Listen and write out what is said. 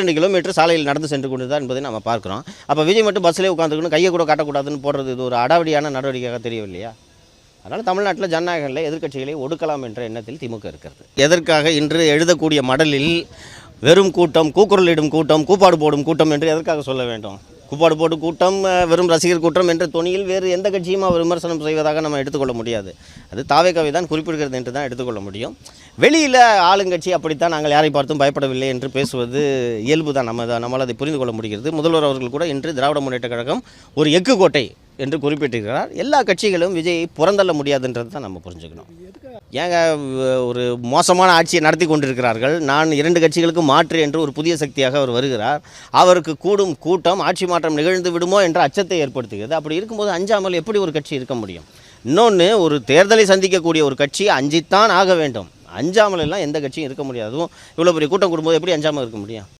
ரெண்டு கிலோமீட்டர் சாலையில் நடந்து சென்று கொண்டு தான் என்பதை நம்ம பார்க்குறோம். அப்போ விஜய் மட்டும் பஸ்ஸிலே உட்காந்துக்கணும் கையை கூட காட்டக்கூடாதுன்னு போடுறது இது ஒரு அடாவடியான நடவடிக்கையாக தெரியவில்லையா? அதனால் தமிழ்நாட்டில் ஜனநாயகங்களில் எதிர்க்கட்சிகளை ஒடுக்கலாம் என்ற எண்ணத்தில் திமுக இருக்கிறது. எதற்காக இன்று எழுதக்கூடிய மடலில் வெறும் கூட்டம் கூக்குரலிடும் கூட்டம் கூப்பாடு போடும் கூட்டம் என்று எதற்காக சொல்ல வேண்டும்? கூப்பாடு போடும் கூட்டம் வெறும் ரசிகர் கூட்டம் என்ற துணியில் வேறு எந்த கட்சியும் அவர் விமர்சனம் செய்வதாக நம்ம எடுத்துக்கொள்ள முடியாது. அது தாவேக்காவை தான் குறிப்பிடுகிறது என்று தான் எடுத்துக்கொள்ள முடியும். வெளியில் ஆளுங்கட்சி அப்படித்தான் நாங்கள் யாரை பார்த்தும் பயப்படவில்லை என்று பேசுவது இயல்பு தான் நம்ம நம்மளால் அதை புரிந்து கொள்ள முடிகிறது. முதல்வர் அவர்கள் கூட இன்று திராவிட முன்னேற்ற கழகம் ஒரு எக்கு கோட்டை என்று குறிப்பிட்டிருக்கிறார். எல்லா கட்சிகளும் விஜயை புறந்தள்ள முடியாதுன்றது தான் நம்ம புரிஞ்சுக்கணும். ஏங்க ஒரு மோசமான ஆட்சியை நடத்தி கொண்டிருக்கிறார்கள். நான் இரண்டு கட்சிகளுக்கு மாற்று என்று ஒரு புதிய சக்தியாக அவர் வருகிறார். அவருக்கு கூடும் கூட்டம் ஆட்சி மாற்றம் நிகழ்ந்து விடுமோ என்ற அச்சத்தை ஏற்படுத்துகிறது. அப்படி இருக்கும்போது அஞ்சாமல் எப்படி ஒரு கட்சி இருக்க முடியும்? இன்னொன்று ஒரு தேர்தலை சந்திக்கக்கூடிய ஒரு கட்சி அஞ்சித்தான் ஆக வேண்டும். அஞ்சாமல் எல்லாம் எந்த கட்சியும் இருக்க முடியாது. அதுவும் இவ்வளோ பெரிய கூட்டம் கூடும்போது எப்படி அஞ்சாமல் இருக்க முடியும்?